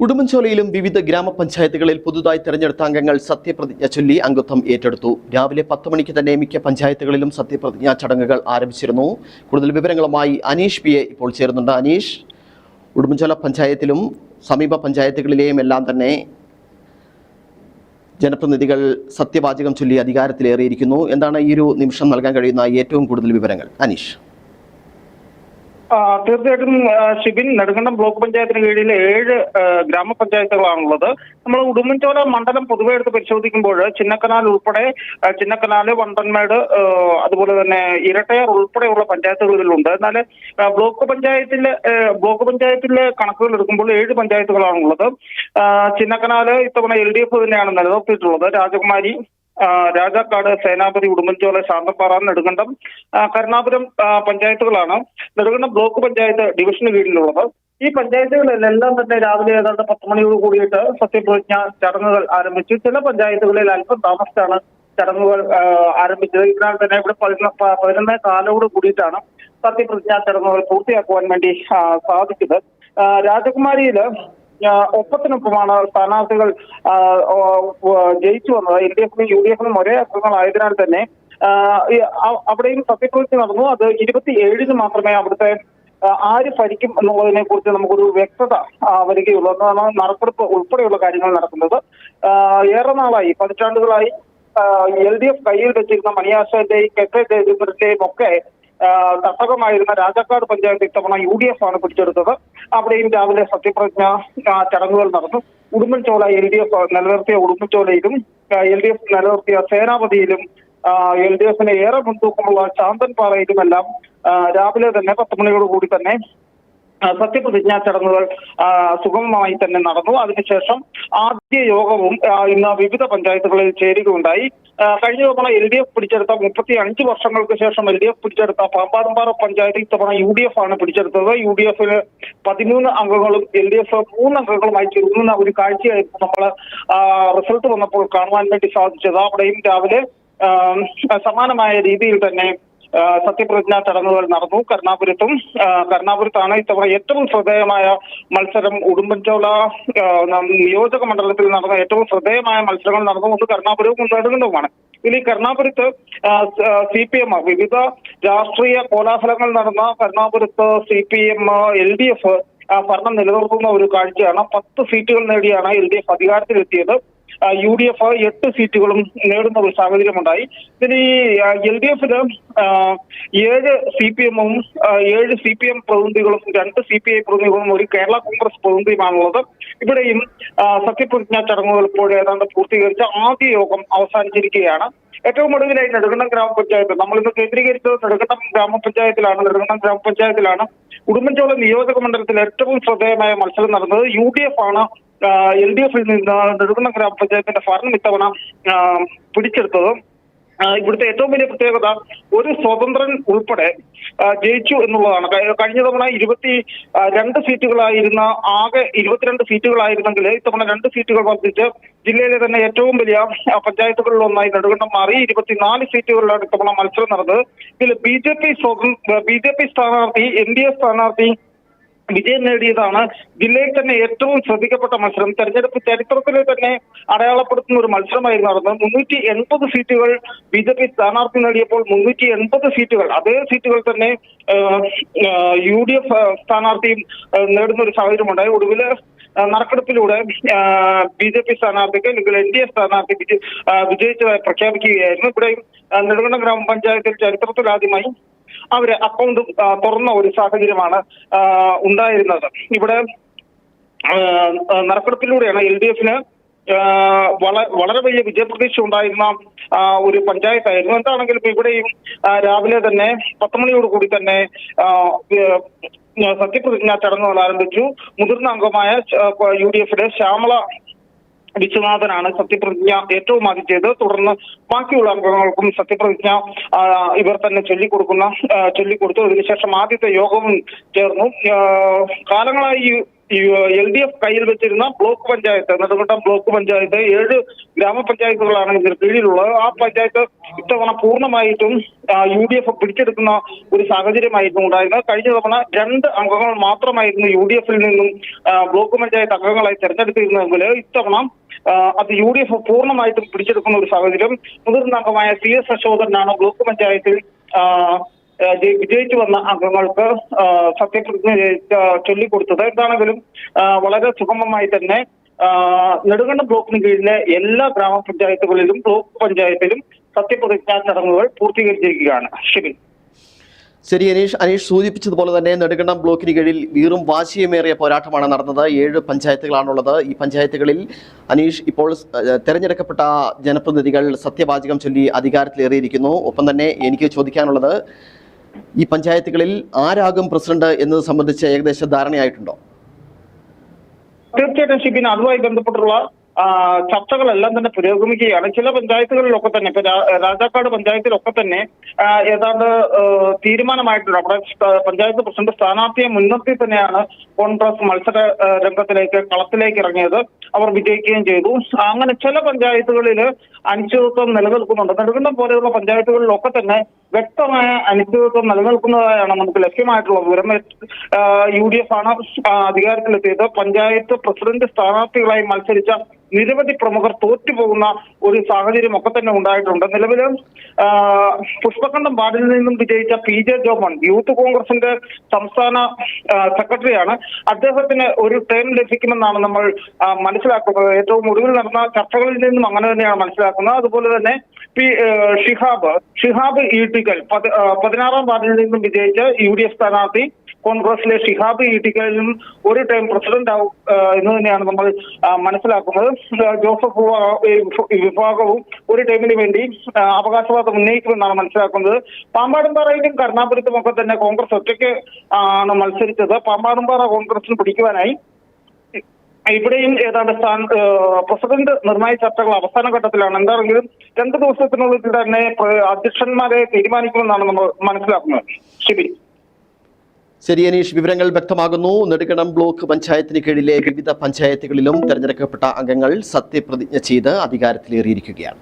ഉടുമ്പൻചോലയിലും വിവിധ ഗ്രാമപഞ്ചായത്തുകളിൽ പുതുതായി തെരഞ്ഞെടുത്ത അംഗങ്ങൾ സത്യപ്രതിജ്ഞ ചൊല്ലി അംഗത്വം ഏറ്റെടുത്തു. രാവിലെ പത്ത് മണിക്ക് തന്നെ മിക്ക പഞ്ചായത്തുകളിലും സത്യപ്രതിജ്ഞാ ചടങ്ങുകൾ ആരംഭിച്ചിരുന്നു. കൂടുതൽ വിവരങ്ങളുമായി അനീഷ് പി ഇപ്പോൾ ചേരുന്നുണ്ട്. അനീഷ് ഉടുമ്പൻചോല പഞ്ചായത്തിലും സമീപ പഞ്ചായത്തുകളിലെയും എല്ലാം തന്നെ ജനപ്രതിനിധികൾ സത്യവാചകം ചൊല്ലി അധികാരത്തിലേറിയിരിക്കുന്നു. എന്താണ് ഈ ഒരു നിമിഷം നൽകാൻ കഴിയുന്ന ഏറ്റവും കൂടുതൽ വിവരങ്ങൾ? അനീഷ്. തീർച്ചയായിട്ടും ഷിബിൻ നെടുങ്കണ്ടം ബ്ലോക്ക് പഞ്ചായത്തിന് കീഴിൽ ഏഴ് ഗ്രാമപഞ്ചായത്തുകളാണുള്ളത്. നമ്മൾ ഉടുമ്പൻചോല മണ്ഡലം പൊതുവെ എടുത്ത് പരിശോധിക്കുമ്പോൾ ചിന്നക്കനാൽ ഉൾപ്പെടെ ചിന്നക്കനാൽ വണ്ടൻമേട് അതുപോലെ തന്നെ ഇരട്ടയാർ ഉൾപ്പെടെയുള്ള പഞ്ചായത്തുകൾ ഇതിലുണ്ട് എന്നാൽ ബ്ലോക്ക് പഞ്ചായത്തിലെ ബ്ലോക്ക് പഞ്ചായത്തിലെ കണക്കുകൾ എടുക്കുമ്പോൾ ഏഴ് പഞ്ചായത്തുകളാണുള്ളത്. ചിന്നക്കനാല് ഇത്തവണ എൽ ഡി എഫ് തന്നെയാണ് നിലനിർത്തിയിട്ടുള്ളത്. രാജകുമാരി രാജാക്കാട് സേനാപതി ഉടുമ്പൻചോല ശാന്തപ്പാറ നെടുങ്കണ്ടം. കരുണാപുരം പഞ്ചായത്തുകളാണ്. നെടുങ്കണ്ടം ബ്ലോക്ക് പഞ്ചായത്ത് ഡിവിഷന് കീഴിലുള്ളത്. ഈ പഞ്ചായത്തുകളിലെല്ലാം തന്നെ രാവിലെ ഏതാണ്ട് പത്ത് മണിയോട് കൂടിയിട്ട് സത്യപ്രതിജ്ഞ ചടങ്ങുകൾ ആരംഭിച്ചു. ചില പഞ്ചായത്തുകളിൽ അല്പം താമസിച്ചാണ് ചടങ്ങുകൾ ആരംഭിച്ചത്. ഇതിനാൽ തന്നെ ഇവിടെ പതിനൊന്ന് കാലോട് കൂടിയിട്ടാണ് സത്യപ്രതിജ്ഞാ ചടങ്ങുകൾ പൂർത്തിയാക്കുവാൻ വേണ്ടി സാധിച്ചത്. രാജകുമാരിയിൽ ഒപ്പത്തിനൊപ്പമാണ് സ്ഥാനാർത്ഥികൾ ജയിച്ചു വന്നത്. എൽ ഡി എഫിനും യു ഡി എഫിനും ഒരേ അംഗങ്ങളായതിനാൽ തന്നെ അവിടെയും സത്യപ്രതിജ്ഞ നടന്നു. അത് ഇരുപത്തി ഏഴിന് മാത്രമേ അവിടുത്തെ ആര് ഭരിക്കും എന്നുള്ളതിനെ കുറിച്ച് നമുക്കൊരു വ്യക്തത വരികയുള്ളൂ. എന്നാണ് നറുക്കെടുപ്പ് ഉൾപ്പെടെയുള്ള കാര്യങ്ങൾ നടക്കുന്നത്. ഏറെ നാളായി പതിറ്റാണ്ടുകളായി എൽ ഡി എഫ് കയ്യിൽ വെച്ചിരുന്ന മണിയാശന്റെയും കെ ഒക്കെ തട്ടകമായിരുന്ന രാജാക്കാട് പഞ്ചായത്ത് ഇത്തവണ യു ഡി എഫ് ആണ് പിടിച്ചെടുത്തത്. അവിടെയും രാവിലെ സത്യപ്രതിജ്ഞ ചടങ്ങുകൾ നടന്നു. ഉടുമ്പൻചോല എൽ ഡി എഫ് നിലനിർത്തിയ ഉടുമ്പൻചോലയിലും എൽ ഡി എഫ് നിലനിർത്തിയ സേനാപതിയിലും എൽ ഡി എഫിന് ഏറെ മുൻതൂക്കമുള്ള ശാന്തൻപാറയിലുമെല്ലാം രാവിലെ തന്നെ പത്ത് മണിയോടുകൂടി തന്നെ സത്യപ്രതിജ്ഞാ ചടങ്ങുകൾ സുഗമമായി തന്നെ നടന്നു. അതിനുശേഷം ആദ്യ യോഗവും ഇന്ന് വിവിധ പഞ്ചായത്തുകളിൽ ചേരുകയുണ്ടായി. കഴിഞ്ഞ തവണ എൽ ഡി എഫ് പിടിച്ചെടുത്ത മുപ്പത്തി അഞ്ച് വർഷങ്ങൾക്ക് ശേഷം എൽ ഡി എഫ് പിടിച്ചെടുത്ത പാമ്പാടുംപാറ പഞ്ചായത്തിൽ ഇത്തവണ യു ഡി എഫ് ആണ് പിടിച്ചെടുത്തത്. യു ഡി എഫിന് പതിമൂന്ന് അംഗങ്ങളും എൽ ഡി എഫ് മൂന്ന് അംഗങ്ങളുമായി ചുരുങ്ങുന്ന ഒരു കാഴ്ചയായിരുന്നു നമ്മൾ റിസൾട്ട് വന്നപ്പോൾ കാണുവാൻ വേണ്ടി സാധിച്ചത്. അവിടെയും രാവിലെ സമാനമായ രീതിയിൽ തന്നെ സത്യപ്രതിജ്ഞാ ചടങ്ങുകൾ നടന്നു. കരുണാപുരത്തും കർണാപുരത്താണ് ഇത്തവണ ഏറ്റവും ശ്രദ്ധേയമായ മത്സരം. ഉടുമ്പൻചോള നിയോജക മണ്ഡലത്തിൽ നടന്ന ഏറ്റവും ശ്രദ്ധേയമായ മത്സരങ്ങൾ നടന്നു ഒന്ന് കരുണാപുരവും ഒന്ന് നെടുങ്കണ്ടവുമാണ് ഇതിൽ കർണാപുരത്ത് സി പി എം വിവിധ രാഷ്ട്രീയ കോലാഹലങ്ങൾ നടന്ന കരുണാപുരത്ത് C P M L D F ഭരണം നിലനിർത്തുന്ന ഒരു കാഴ്ചയാണ്. പത്ത് സീറ്റുകൾ നേടിയാണ് എൽ ഡി എഫ് അധികാരത്തിലെത്തിയത്. യു ഡി എഫ് എട്ട് സീറ്റുകളും നേടുന്ന ഒരു സാഹചര്യമുണ്ടായി. ഇതിന് ഈ എൽ ഡി എഫിന് ഏഴ് സി പി എമ്മും ഏഴ് സി പി എം പ്രതിനിധികളും രണ്ട് സി പി ഐ പ്രതിനിധികളും ഒരു കേരള കോൺഗ്രസ് പ്രതിനിധിയുമാണുള്ളത്. ഇവിടെയും സത്യപ്രതിജ്ഞാ ചടങ്ങുകൾ ഇപ്പോൾ ഏതാണ്ട് പൂർത്തീകരിച്ച ആദ്യ യോഗം അവസാനിച്ചിരിക്കുകയാണ്. ഏറ്റവും ഒടുവിലായി നെടുങ്കണ്ടം ഗ്രാമപഞ്ചായത്ത് നമ്മളിന്ന് കേന്ദ്രീകരിച്ചത് നെടുങ്കണ്ടം ഗ്രാമപഞ്ചായത്തിലാണ്. നെടുങ്കണ്ടം ഗ്രാമപഞ്ചായത്തിലാണ് ഉടുമ്പൻചോല നിയോജക മണ്ഡലത്തിൽ ഏറ്റവും ശ്രദ്ധേയമായ മത്സരം നടന്നത് യു ഡി എഫ് ആണ് എൽ ഡി എഫിൽ നിന്ന് നെടുകുന്ന ഗ്രാമപഞ്ചായത്തിന്റെ ഭരണം ഇത്തവണ പിടിച്ചെടുത്തത് ഇവിടുത്തെ ഏറ്റവും വലിയ പ്രത്യേകത ഒരു സ്വതന്ത്രൻ ഉൾപ്പെടെ ജയിച്ചു എന്നുള്ളതാണ്. കഴി- കഴിഞ്ഞ തവണ ഇരുപത്തി രണ്ട് സീറ്റുകളായിരുന്ന ആകെ ഇരുപത്തിരണ്ട് സീറ്റുകളായിരുന്നെങ്കിൽ ഇത്തവണ രണ്ട് സീറ്റുകൾ വർദ്ധിച്ച് ജില്ലയിലെ തന്നെ ഏറ്റവും വലിയ പഞ്ചായത്തുകളിൽ ഒന്നായി നെടുങ്കണ്ടം മാറി ഇരുപത്തിനാല് സീറ്റുകളിലാണ് ഇത്തവണ മത്സരം നടന്നത്. ഇതിൽ ബി ജെ പി സ്വതന്ത്ര ബി ജെ പി സ്ഥാനാർത്ഥി എൻ ഡി എ സ്ഥാനാർത്ഥി വിജയം നേടിയതാണ് ജില്ലയിൽ തന്നെ ഏറ്റവും ശ്രദ്ധിക്കപ്പെട്ട മത്സരം. തെരഞ്ഞെടുപ്പ് ചരിത്രത്തിൽ തന്നെ അടയാളപ്പെടുത്തുന്ന ഒരു മത്സരമായിരുന്നു നടന്നത് മുന്നൂറ്റി എൺപത് സീറ്റുകൾ ബി ജെ പി സ്ഥാനാർത്ഥി നേടിയപ്പോൾ മുന്നൂറ്റി എൺപത് സീറ്റുകൾ അതേ സീറ്റുകൾ തന്നെ യു ഡി എഫ് സ്ഥാനാർത്ഥിയും നേടുന്ന ഒരു സാഹചര്യമുണ്ടായി. ഒടുവിൽ നറുക്കെടുപ്പിലൂടെ ബി ജെ പി സ്ഥാനാർത്ഥിക്ക് അല്ലെങ്കിൽ എൻ ഡി എ സ്ഥാനാർത്ഥി വിജയിച്ചതായി പ്രഖ്യാപിക്കുകയായിരുന്നു. ഇവിടെയും നെടുങ്കണ്ടം ഗ്രാമപഞ്ചായത്തിൽ ചരിത്രത്തിലാദ്യമായി അവർ അക്കൗണ്ട് തുറന്ന ഒരു സാഹചര്യമാണ് ഉണ്ടായിരുന്നത്. ഇവിടെ നറുക്കെടുപ്പിലൂടെയാണ് എൽ ഡി എഫിന് വളരെ വലിയ വിജയപ്രതീക്ഷ ഉണ്ടായിരുന്ന ഒരു പഞ്ചായത്തായിരുന്നു. എന്താണെങ്കിലും ഇവിടെയും രാവിലെ തന്നെ പത്ത് മണിയോട് കൂടി തന്നെ സത്യപ്രതിജ്ഞാ ചടങ്ങുകൾ ആരംഭിച്ചു. മുതിർന്ന അംഗമായ യു ഡി എഫിലെ ശ്യാമള വിശ്വനാഥനാണ് സത്യപ്രതിജ്ഞ ഏറ്റവും ആദ്യം ചെയ്തത്. തുടർന്ന് ബാക്കിയുള്ള അംഗങ്ങൾക്കും സത്യപ്രതിജ്ഞ ഇവർ തന്നെ ചൊല്ലിക്കൊടുക്കുന്ന ചൊല്ലിക്കൊടുത്തു. അതിനുശേഷം ആദ്യത്തെ യോഗവും ചേർന്നു. കാലങ്ങളായി എൽ ഡി എഫ് കയ്യിൽ വെച്ചിരുന്ന ബ്ലോക്ക് പഞ്ചായത്ത് നെടുങ്കണ്ടം ബ്ലോക്ക് പഞ്ചായത്ത് ഏഴ് ഗ്രാമപഞ്ചായത്തുകളാണ് ഇതിന് കീഴിലുള്ളത്. ആ പഞ്ചായത്ത് ഇത്തവണ പൂർണമായിട്ടും യു ഡി എഫ് പിടിച്ചെടുക്കുന്ന ഒരു സാഹചര്യമായിരുന്നു ഉണ്ടായിരുന്നത്. കഴിഞ്ഞ തവണ രണ്ട് അംഗങ്ങൾ മാത്രമായിരുന്നു യു ഡി എഫിൽ നിന്നും ബ്ലോക്ക് പഞ്ചായത്ത് അംഗങ്ങളായി തെരഞ്ഞെടുത്തിരുന്നതെങ്കിൽ ഇത്തവണ അത് യു ഡി എഫ് പൂർണമായിട്ടും പിടിച്ചെടുക്കുന്ന ഒരു സാഹചര്യം മുതിർന്ന അംഗമായ സി എസ് അശോകനാണ് ബ്ലോക്ക് പഞ്ചായത്തിൽ വിജയിച്ചു വന്ന അംഗങ്ങൾക്ക് സത്യപ്രതിജ്ഞ ചൊല്ലിക്കൊടുത്തത് എന്താണെങ്കിലും വളരെ സുഗമമായി തന്നെ നെടുകണ്ണ ബ്ലോക്കിന് കീഴിലെ എല്ലാ ഗ്രാമപഞ്ചായത്തുകളിലും ബ്ലോക്ക് പഞ്ചായത്തിലും സത്യപ്രതിജ്ഞാ ചടങ്ങുകൾ പൂർത്തീകരിച്ചിരിക്കുകയാണ്. ഷിബിൻ. ശരി അനീഷ് അനീഷ് സൂചിപ്പിച്ചതുപോലെ തന്നെ നെടുകണ്ണം ബ്ലോക്കിന് കീഴിൽ വീറും വാശിയുമേറിയ പോരാട്ടമാണ് നടന്നത്. ഏഴ് പഞ്ചായത്തുകളാണുള്ളത്. ഈ പഞ്ചായത്തുകളിൽ അനീഷ് ഇപ്പോൾ തെരഞ്ഞെടുക്കപ്പെട്ട ജനപ്രതിനിധികൾ സത്യവാചകം ചൊല്ലി അധികാരത്തിലേറിയിരിക്കുന്നു. ഒപ്പം തന്നെ എനിക്ക് ചോദിക്കാനുള്ളത് ഈ പഞ്ചായത്തുകളിൽ ആരാകും പ്രസിഡന്റ് എന്നത് സംബന്ധിച്ച് ഏകദേശം ധാരണയായിട്ടുണ്ടോ? തീർച്ചയായിട്ടും ഷിബിൻ അതുമായി ബന്ധപ്പെട്ടുള്ള ചർച്ചകളെല്ലാം തന്നെ പുരോഗമിക്കുകയാണ്. ചില പഞ്ചായത്തുകളിലൊക്കെ തന്നെ ഇപ്പൊ രാജാക്കാട് പഞ്ചായത്തിലൊക്കെ തന്നെ ഏതാണ്ട് തീരുമാനമായിട്ടുണ്ട്. അവിടെ പഞ്ചായത്ത് പ്രസിഡന്റ് സ്ഥാനാർത്ഥിയെ മുൻനിർത്തി തന്നെയാണ് കോൺഗ്രസ് മത്സര രംഗത്തിലേക്ക് കളത്തിലേക്ക് ഇറങ്ങിയത്. അവർ വിജയിക്കുകയും ചെയ്തു. അങ്ങനെ ചില പഞ്ചായത്തുകളിൽ അനിശ്ചിതത്വം നിലനിൽക്കുന്നുണ്ട്. നെടുങ്കണ്ടം പോലെയുള്ള പഞ്ചായത്തുകളിലൊക്കെ തന്നെ വ്യക്തമായ അനിശ്ചിതത്വം നിലനിൽക്കുന്നതായാണ് നമുക്ക് ലഭ്യമായിട്ടുള്ള വിവരം. യു ഡി എഫ് ആണ് അധികാരത്തിലെത്തിയത്. പഞ്ചായത്ത് പ്രസിഡന്റ് സ്ഥാനാർത്ഥികളായി മത്സരിച്ച നിരവധി പ്രമുഖർ തോറ്റുപോകുന്ന ഒരു സാഹചര്യം ഒക്കെ തന്നെ ഉണ്ടായിട്ടുണ്ട്. നിലവിൽ പുഷ്പഖണ്ഡം വാർഡിൽ നിന്നും വിജയിച്ച പി ജെ ജോമൺ യൂത്ത് കോൺഗ്രസിന്റെ സംസ്ഥാന സെക്രട്ടറിയാണ്. അദ്ദേഹത്തിന് ഒരു ടേം ലഭിക്കുമെന്നാണ് നമ്മൾ മനസ്സിലാക്കുന്നത്. ഏറ്റവും ഒടുവിൽ നടന്ന ചർച്ചകളിൽ നിന്നും അങ്ങനെ തന്നെയാണ് മനസ്സിലാക്കുന്നത്. അതുപോലെ തന്നെ പി ഷിഹാബ് ഷിഹാബ് ഈട്ടിക്കൽ പതിനാറാം വാർഡിൽ നിന്നും വിജയിച്ച യു ഡി എഫ് സ്ഥാനാർത്ഥി കോൺഗ്രസിലെ ഷിഹാബ് ഈട്ടിക്കലും ഒരു ടൈം പ്രസിഡന്റ് ആവും എന്ന് തന്നെയാണ് നമ്മൾ മനസ്സിലാക്കുന്നത്. ജോസഫ് വിഭാഗവും ഒരു ടൈമിന് വേണ്ടി അവകാശവാദം ഉന്നയിക്കുമെന്നാണ് മനസ്സിലാക്കുന്നത്. പാമ്പാടുംപാറയിലും കരുണാപുരത്തും ഒക്കെ തന്നെ കോൺഗ്രസ് ഒറ്റയ്ക്ക് ആണ് മത്സരിച്ചത്. പാമ്പാടുംപാറ കോൺഗ്രസിന് പിടിക്കുവാനായി ഇവിടെയും ഏതാണ്ട് സ്ഥാന പ്രസിഡന്റ് നിർണയ ചർച്ചകൾ അവസാന ഘട്ടത്തിലാണ്. എന്താണെങ്കിലും രണ്ട് ദിവസത്തിനുള്ളിൽ തന്നെ അധ്യക്ഷന്മാരെ തീരുമാനിക്കുമെന്നാണ് നമ്മൾ മനസ്സിലാക്കുന്നത്. ശരി. ശരി അനീഷ് വിവരങ്ങൾ വ്യക്തമാകുന്നു. നെടുകണം ബ്ലോക്ക് പഞ്ചായത്തിന് കീഴിലെ വിവിധ പഞ്ചായത്തുകളിലും തെരഞ്ഞെടുക്കപ്പെട്ട അംഗങ്ങൾ സത്യപ്രതിജ്ഞ ചെയ്ത് അധികാരത്തിലേറിയിരിക്കുകയാണ്.